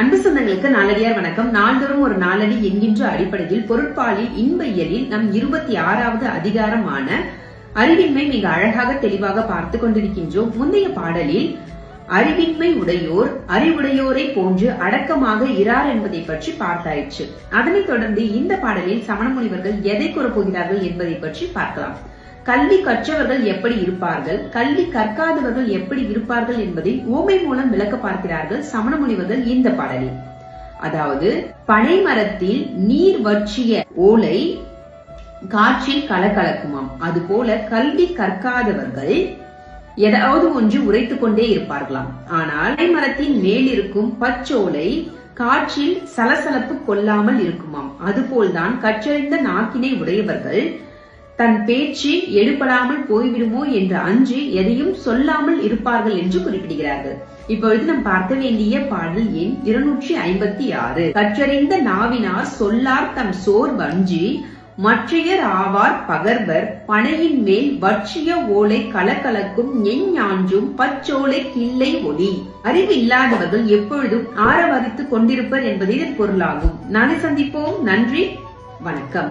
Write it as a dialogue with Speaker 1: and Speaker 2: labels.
Speaker 1: அன்பு சொந்தங்களுக்கு நாளடியார் வணக்கம். நாள்தோறும் ஒரு நாளடி என்கின்ற அடிப்படையில் பொருட்பாலில் இன்ப இயலில் நம் இருபத்தி ஆறாவது அதிகாரமான அறிவின்மை மிக அழகாக தெளிவாக பார்த்து கொண்டிருக்கின்றோம். முந்தைய பாடலில் அறிவின்மை உடையோர் அறிவுடையோரை போன்று அடக்கமாக இரார் என்பதை பற்றி பார்த்தாயிற்று. அதனைத் தொடர்ந்து இந்த பாடலில் சமண முனிவர்கள் எதை கூறப்போகிறார்கள் என்பதை பற்றி பார்க்கலாம். கல்வி கற்றவர்கள் எப்படி இருப்பார்கள்? கல்வி கற்காதவர்கள் எப்படி இருப்பார்கள் என்பதை ஓமை மூலம் விளக்க பார்க்கிறார்கள் சமண முனிவர்கள் இந்த பாடலில். அதாவது பனை மரத்தில் நீர் வற்றிய ஓலை காற்றில் கலகலக்குமாம். அதுபோல கல்வி கற்காதவர்கள் ஏதாவது ஒன்று உரைத்துக் கொண்டே இருப்பார்களாம். ஆனால் பனை மரத்தின் மேல் இருக்கும் பச்சோலை காற்றில் சலசலப்பு கொள்ளாமல் இருக்குமாம். அதுபோல்தான் கற்றறிந்த நாக்கினை உடையவர்கள் தன் பேச்சு எடுபடாமல் போய்விடுமோ என்று அஞ்சு எதையும் சொல்லாமல் இருப்பார்கள் என்று குறிப்பிடுகிறார்கள். இப்பொழுது நாம் பார்க்க வேண்டிய பாடல் எண் இருநூற்றி ஐம்பத்தி ஆறு. கற்றறிந்த நாவினார் சொல்லார் தம் சோர் வஞ்சி மற்றையர் ஆவார் பகர்வர் பனையின் மேல் வற்றிய ஓலை கலக்கலக்கும் எஞ்ஞாஞ்சும் பச்சோலை கிள்ளை ஒளி அறிவு இல்லாதவர்கள் எப்பொழுதும் ஆரவரித்துக் கொண்டிருப்பர் என்பது இதன் பொருளாகும். நாளை சந்திப்போம். நன்றி. வணக்கம்.